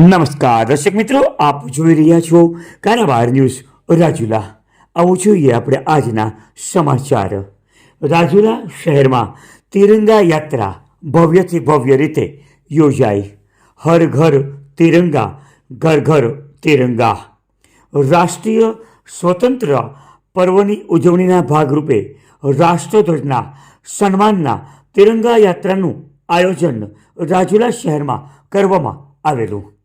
નમસ્કાર, દર્શક મિત્રો, આપ જોઈ રહ્યા છો કારાવાર ન્યૂઝ રાજુલા. આવું જોઈએ આપણે આજના સમાચાર. રાજુલા શહેરમાં તિરંગા યાત્રા ભવ્યથી ભવ્ય રીતે યોજાઈ. હર ઘર તિરંગા, ઘર ઘર તિરંગા. રાષ્ટ્રીય સ્વતંત્ર પર્વની ઉજવણીના ભાગરૂપે રાષ્ટ્રધ્વજના સન્માનના તિરંગા યાત્રાનું આયોજન રાજુલા શહેરમાં કરવામાં આવેલું.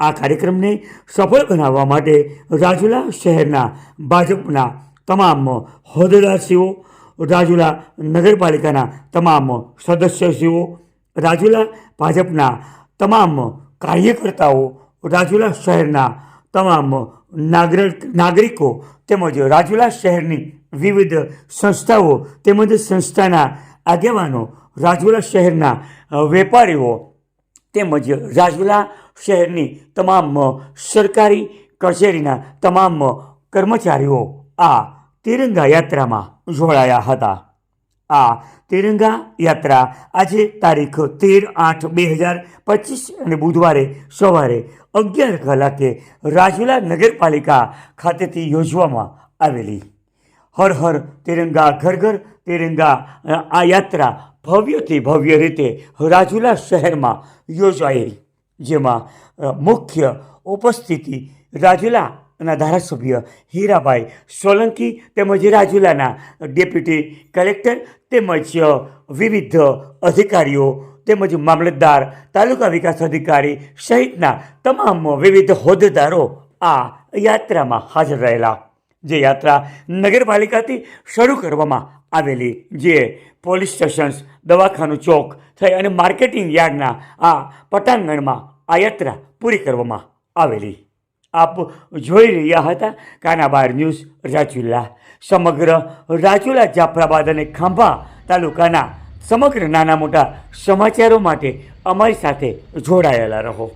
આ કાર્યક્રમને સફળ બનાવવા માટે રાજુલા શહેરના ભાજપના તમામ હોદ્દેદારશ્રીઓ, રાજુલા નગરપાલિકાના તમામ સદસ્યશ્રીઓ, રાજુલા ભાજપના તમામ કાર્યકર્તાઓ, રાજુલા શહેરના તમામ નાગરિક નાગરિકો તેમજ રાજુલા શહેરની વિવિધ સંસ્થાઓ તેમજ સંસ્થાના આગેવાનો, રાજુલા શહેરના વેપારીઓ તેમજ રાજુલા શહેરની તમામ સરકારી કચેરીના તમામ કર્મચારીઓ આ તિરંગા યાત્રામાં જોડાયા હતા. આ તિરંગા યાત્રા આજે તારીખ તેર આઠ બે હજાર પચીસ અને બુધવારે સવારે અગિયાર કલાકે રાજુલા નગરપાલિકા ખાતેથી યોજવામાં આવેલી. હર હર તિરંગા ઘર ઘર તિરંગા આ યાત્રા ભવ્યથી ભવ્ય રીતે રાજુલા શહેરમાં યોજાઈ જેમાં મુખ્ય ઉપસ્થિતિ રાજુલાના ધારાસભ્ય હીરાભાઈ સોલંકી તેમજ રાજુલાના ડેપ્યુટી કલેક્ટર તેમજ વિવિધ અધિકારીઓ તેમજ મામલતદાર, તાલુકા વિકાસ અધિકારી સહિતના તમામ વિવિધ હોદ્દેદારો આ યાત્રામાં હાજર રહેલા. જે યાત્રા નગરપાલિકાથી શરૂ કરવામાં આવેલી, જે પોલીસ સ્ટેશન્સ, દવાખાનું ચોક થઈ અને માર્કેટિંગ યાર્ડના આ પટાંગણમાં આ યાત્રા પૂરી કરવામાં આવેલી. આપ જોઈ રહ્યા હતા કાનાબાર ન્યૂઝ રાજુલા. સમગ્ર રાજુલા, જાફરાબાદ અને ખાંભા તાલુકાના સમગ્ર નાના મોટા સમાચારો માટે અમારી સાથે જોડાયેલા રહો.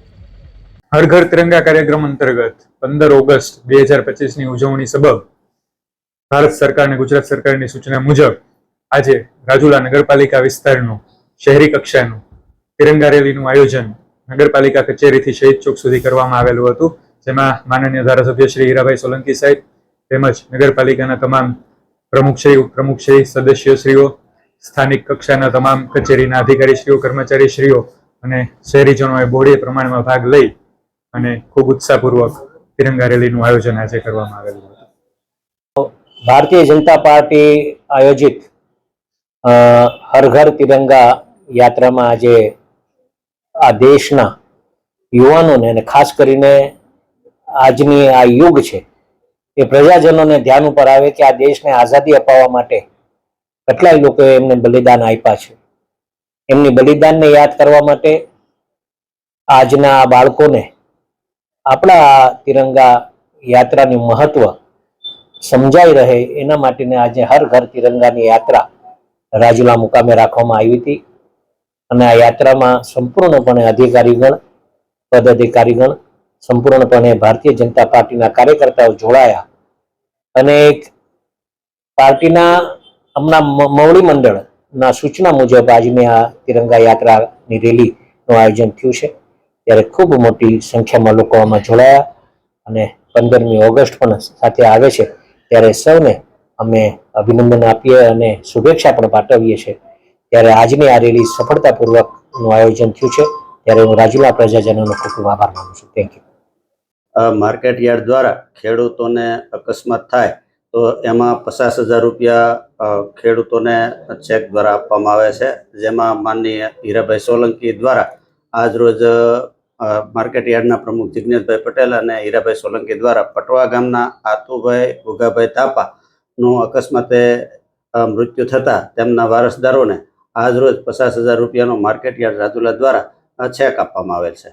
હર ઘર તિરંગા કાર્યક્રમ અંતર્ગત પંદર ઓગસ્ટ બે હજાર પચીસની ઉજવણી સબબ ભારત સરકાર અને ગુજરાત સરકારની સૂચના મુજબ આજે રાજુલા નગરપાલિકા વિસ્તારનું શહેરી કક્ષાનું તિરંગા રેલીનું આયોજન નગરપાલિકા કચેરીથી શહીદ ચોક સુધી કરવામાં આવેલું હતું, જેમાં માનનીય ધારાસભ્ય શ્રી હીરાભાઈ સોલંકી સાહેબ તેમજ નગરપાલિકાના તમામ પ્રમુખશ્રી ઉપપ્રમુખશ્રી સદસ્યશ્રીઓ, સ્થાનિક કક્ષાના તમામ કચેરીના અધિકારીશ્રીઓ, કર્મચારીશ્રીઓ અને શહેરીજનોએ બોડીએ પ્રમાણમાં ભાગ લઈ અને ખૂબ ઉત્સાહપૂર્વક તિરંગા રેલીનું આયોજન આજે કરવામાં આવેલું હતું. ભારતીય જનતા પાર્ટી આયોજિત હર ઘર તિરંગા યાત્રામાં આજે આ દેશના યુવાનોને અને ખાસ કરીને આજની આ યુગ છે, એ પ્રજાજનોને ધ્યાન ઉપર આવે કે આ દેશને આઝાદી અપાવવા માટે કેટલાય લોકોએ એમને બલિદાન આપ્યા છે. એમની બલિદાનને યાદ કરવા માટે આજના આ બાળકોને આપણા આ તિરંગા યાત્રાનું મહત્વ સમજાઈ રહે એના માટેને આજે હર ઘર તિરંગાની યાત્રા રાજુલા મુકામે રાખવામાં આવી હતી. અને આ યાત્રામાં સંપૂર્ણપણે અધિકારીગણ, પદાધિકારીગણ, સંપૂર્ણપણે ભારતીય જનતા પાર્ટીના કાર્યકર્તાઓ જોડાયા. અને એક પાર્ટીના હમણાં મવડી મંડળના સૂચના મુજબ આજની આ તિરંગા યાત્રાની રેલીનું આયોજન થયું છે. ત્યારે ખૂબ મોટી સંખ્યામાં લોકો આમાં જોડાયા અને પંદરમી ઓગસ્ટ પણ સાથે આવે છે. ત્યારે સૌને અમે અભિનંદન આપીએ અને શુભેચ્છા પણ પાઠવીએ છીએ. ત્યારે આજની આ રેલી સફળતાપૂર્વકનું આયોજન થયું છે. ત્યારે હું રાજુલા પ્રજાજનોનો ખૂબ ખૂબ આભાર માનું છું. થેન્ક યુ માર્કેટ યાર્ડ દ્વારા ખેડૂતોને અકસ્માત થાય તો એમાં પચાસ હજાર રૂપિયા ખેડૂતોને ચેક દ્વારા આપવામાં આવે છે. જેમાં માનનીય હીરાભાઈ સોલંકી દ્વારા આજરોજ માર્કેટ યાર્ડના પ્રમુખ જિજ્ઞેશભાઈ પટેલ અને હીરાભાઈ સોલંકી દ્વારા પટવા ગામના આતુભાઈ ગુગાભાઈ તાપાનું અકસ્માતે મૃત્યુ થતાં તેમના વારસદારોને આજરોજ પચાસ હજાર રૂપિયાનો માર્કેટ યાર્ડ રાજુલા દ્વારા છેક આપવામાં આવેલ છે.